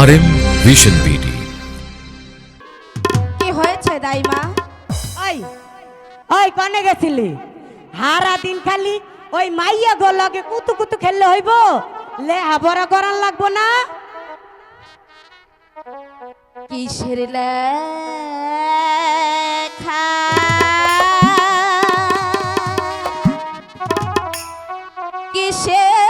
আর vision BD. কি হয়েছে দাইমা? ওই ওই কনে গেছিলি? হারা দিন খালি ওই মাইয়া গো লাগে কুতু কুতু খেললে হইব? লে হাবরা গরান লাগবো না? কিসের খা? কিসের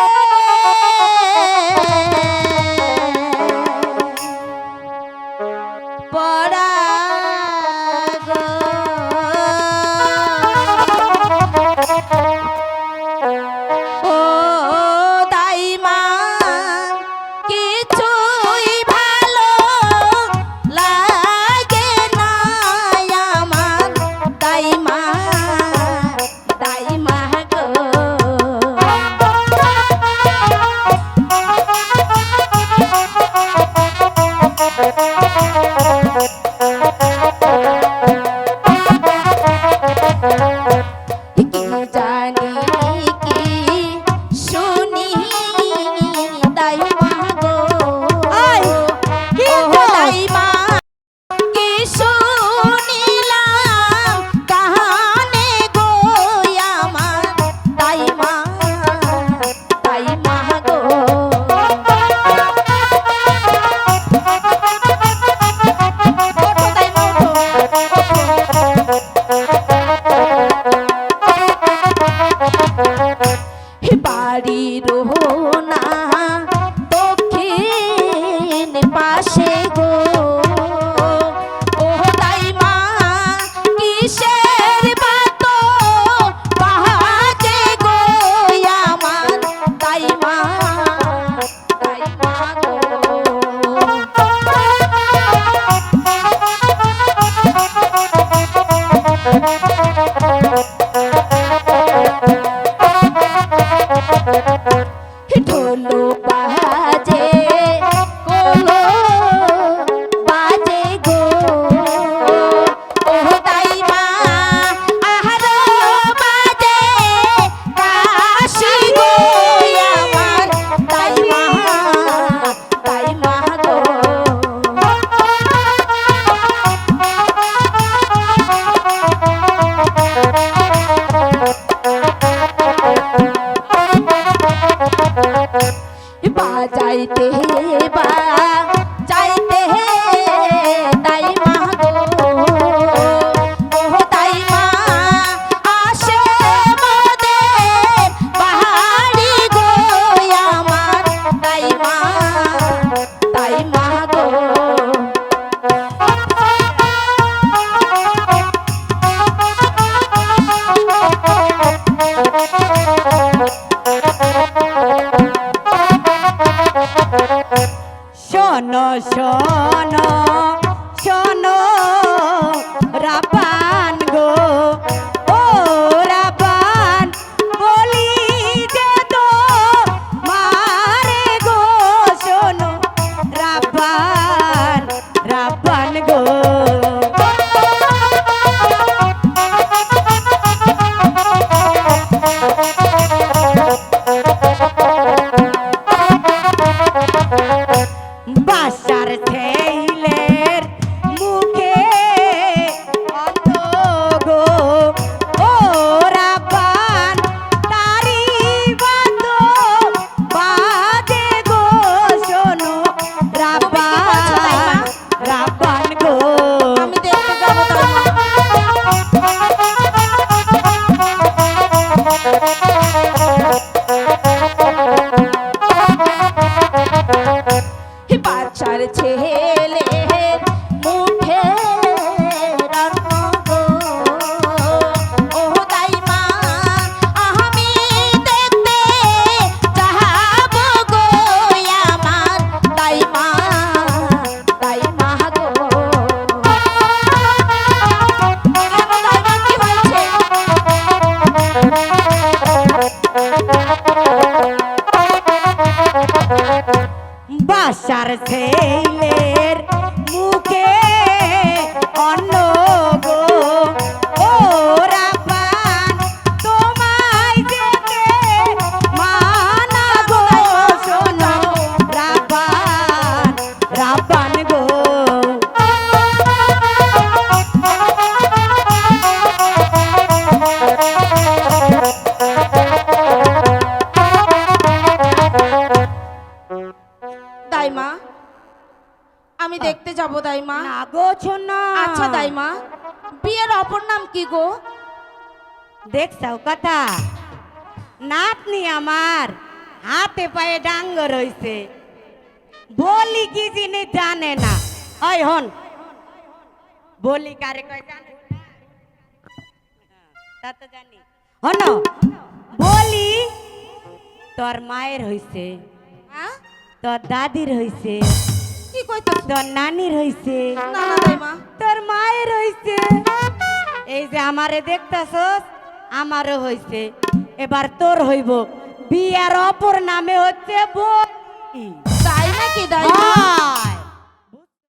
আশার ছেলে দাইমা। না গো শোনা। আচ্ছা দাইমা। বিয়ের অপর নাম কি গো? দেখছাও কথা। নাতনি আমার হাতে পায়ে ডাঙ্গর হইছে। বলি কি জিনিস জানে না। ওই হন। বলি কারে কয় জানে? তা তো জানি। হন। বলি তোর মায়ের হইছে তোর দাদির হইছে। তোর মায়ের হইছে এই যে আমারে দেখতাছস আমারও হইছে। এবার তোর হইব। বিয়ার অপর নামে হচ্ছে বই তাই নাকি দাই